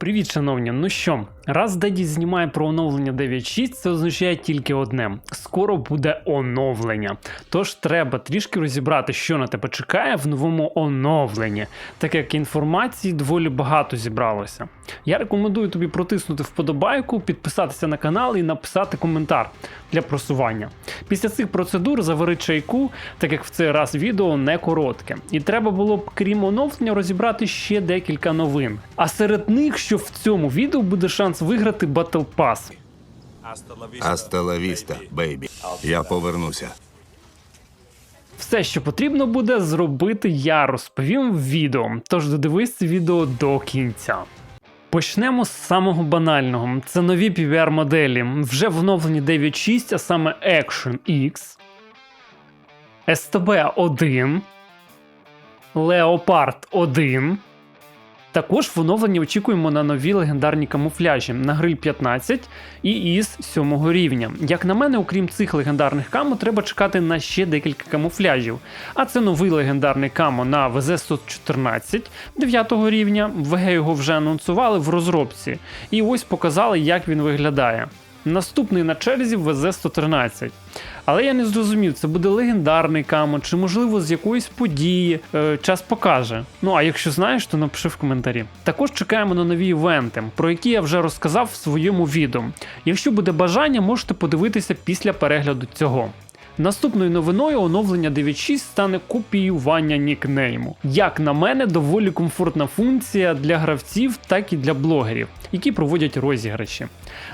Привіт, шановні. Ну що, раз Деді знімає про оновлення 9.6, це означає тільки одне: скоро буде оновлення. Тож треба трішки розібрати, що на тебе чекає в новому оновленні, так як інформації доволі багато зібралося. Я рекомендую тобі протиснути вподобайку, підписатися на канал і написати коментар для просування. Після цих процедур завари чайку, так як в цей раз відео не коротке. І треба було б, крім оновлення, розібрати ще декілька новин. А серед них, що в цьому відео буде шанс виграти Battle Pass. Аста віста, бейбі. Я повернуся. Все, що потрібно буде зробити, я розповім в відео. Тож додивись це відео до кінця. Почнемо з самого банального. Це нові PVR моделі. Вже в оновленні 9.6, а саме Action X, STB 1, Leopard 1. Також в оновленні очікуємо на нові легендарні камуфляжі на гриль 15 і із 7 рівня. Як на мене, окрім цих легендарних камо, треба чекати на ще декілька камуфляжів. А це новий легендарний камо на ВЗ-114 9 рівня. ВГ його вже анонсували в розробці. І ось показали, як він виглядає. Наступний на черзі ВЗ-113. Але я не зрозумів, це буде легендарний камо, чи можливо з якоїсь події. Е, час покаже. Ну а якщо знаєш, то напиши в коментарі. Також чекаємо на нові івенти, про які я вже розказав в своєму відео. Якщо буде бажання, можете подивитися після перегляду цього. Наступною новиною оновлення 9.6 стане копіювання нікнейму. Як на мене, доволі комфортна функція для гравців, так і для блогерів, які проводять розіграші.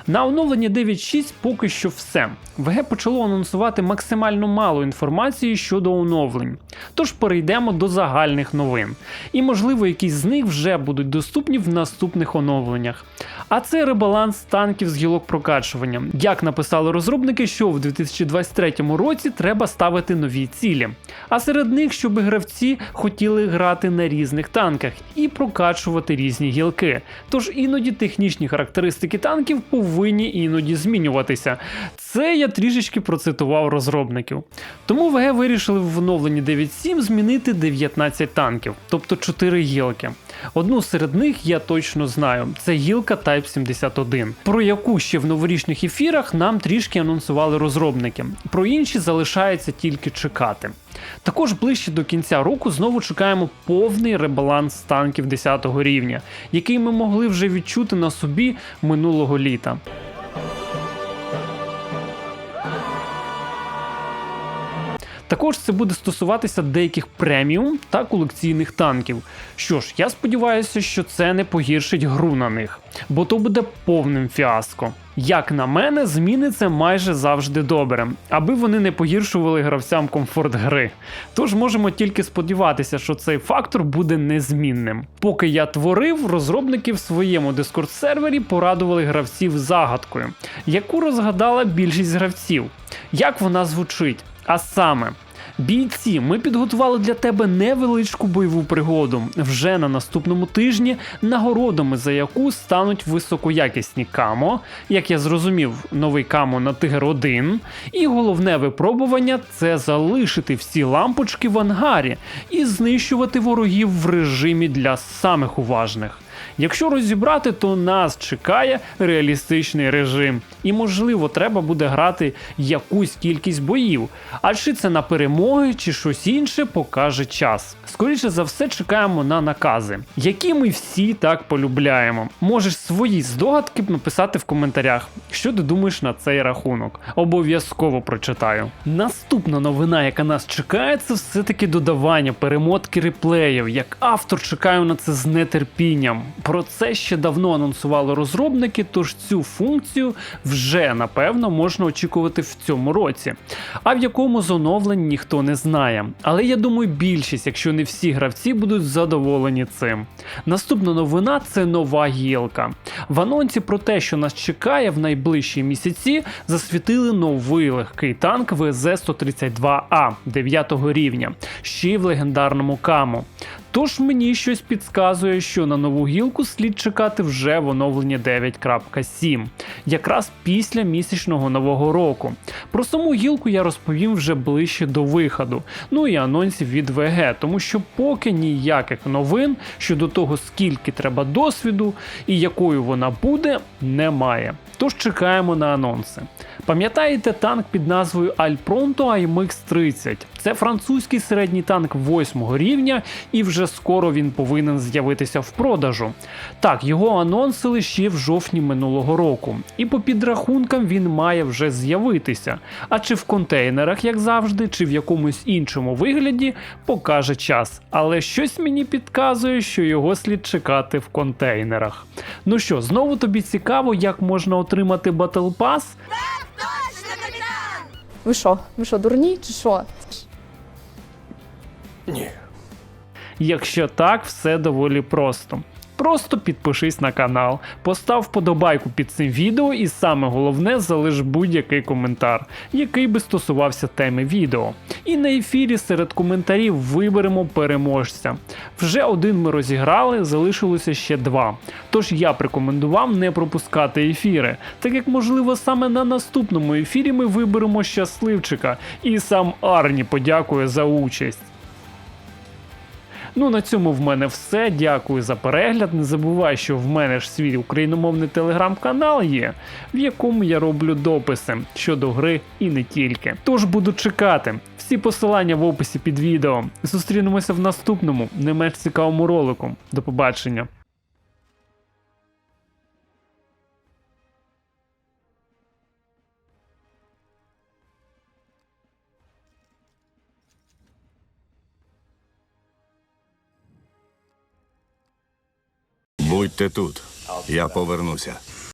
На оновленні 9.6 поки що все. ВГ почало анонсувати максимально мало інформації щодо оновлень. Тож перейдемо до загальних новин. І можливо, якісь з них вже будуть доступні в наступних оновленнях. А це ребаланс танків з гілок прокачування. Як написали розробники, що в 2023 році треба ставити нові цілі. А серед них, щоб гравці хотіли грати на різних танках і прокачувати різні гілки. Тож іноді технічні характеристики танків повинні іноді змінюватися. Це я трішечки процитував розробників. Тому ВГ вирішили в оновленні 9.7 змінити 19 танків, тобто 4 гілки. Одну серед них я точно знаю. Це гілка Type 71, про яку ще в новорічних ефірах нам трішки анонсували розробники. Про інші залишається тільки чекати. Також ближче до кінця року знову чекаємо повний ребаланс танків 10 рівня, який ми могли вже відчути на собі минулого літа. Також це буде стосуватися деяких преміум та колекційних танків. Що ж, я сподіваюся, що це не погіршить гру на них, бо то буде повним фіаско. Як на мене, зміни це майже завжди добре, аби вони не погіршували гравцям комфорт гри. Тож можемо тільки сподіватися, що цей фактор буде незмінним. Поки я творив, розробники в своєму дискорд сервері порадували гравців загадкою, яку розгадала більшість гравців. Як вона звучить? А саме. Бійці, ми підготували для тебе невеличку бойову пригоду вже на наступному тижні, нагородами за яку стануть високоякісні камо, як я зрозумів, новий камо на Тигр 1. І головне випробування це залишити всі лампочки в ангарі і знищувати ворогів в режимі для самих уважних. Якщо розібрати, то нас чекає реалістичний режим, і можливо треба буде грати якусь кількість боїв. А чи це на перемоги, чи щось інше покаже час. Скоріше за все, чекаємо на накази, які ми всі так полюбляємо. Можеш свої здогадки написати в коментарях, що ти думаєш на цей рахунок. Обов'язково прочитаю. Наступна новина, яка нас чекає, це все-таки додавання перемотки реплеїв. Як автор чекаю на це з нетерпінням. Про це ще давно анонсували розробники, тож цю функцію вже напевно можна очікувати в цьому році. А в якому з оновлень ніхто не знає. Але я думаю, більшість, якщо не всі гравці, будуть задоволені цим. Наступна новина це нова гілка. В анонсі про те, що нас чекає в найближчі місяці, засвітили новий легкий танк ВЗ-132А 9 рівня, ще й в легендарному каму. Тож мені щось підказує, що на нову гілку слід чекати вже в оновленні 9.7, якраз після місячного нового року. Про саму гілку я розповім вже ближче до виходу, ну і анонсів від ВГ, тому що поки ніяких новин щодо того, скільки треба досвіду і якою вона буде, немає. Тож чекаємо на анонси. Пам'ятаєте танк під назвою Alpronto AMX 30? Це французький середній танк 8 рівня, і вже скоро він повинен з'явитися в продажу. Так, його анонсили ще в жовтні минулого року, і по підрахункам він має вже з'явитися. А чи в контейнерах, як завжди, чи в якомусь іншому вигляді, покаже час. Але щось мені підказує, що його слід чекати в контейнерах. Ну що, знову тобі цікаво, як можна отримати Battle Pass? Ви що? Ви що, дурні чи що? Якщо так, все доволі просто. Просто підпишись на канал, постав вподобайку під цим відео і саме головне залиш будь-який коментар, який би стосувався теми відео. І на ефірі серед коментарів виберемо переможця. Вже один ми розіграли, залишилося ще два. Тож я б рекомендував не пропускати ефіри, так як можливо саме на наступному ефірі ми виберемо щасливчика, і сам Арні подякує за участь. Ну на цьому в мене все. Дякую за перегляд. Не забувай, що в мене ж свій україномовний телеграм-канал є, в якому я роблю дописи щодо гри і не тільки. Тож буду чекати. Всі посилання в описі під відео. Зустрінемося в наступному, не менш цікавому ролику. До побачення. Будьте тут. Я повернуся.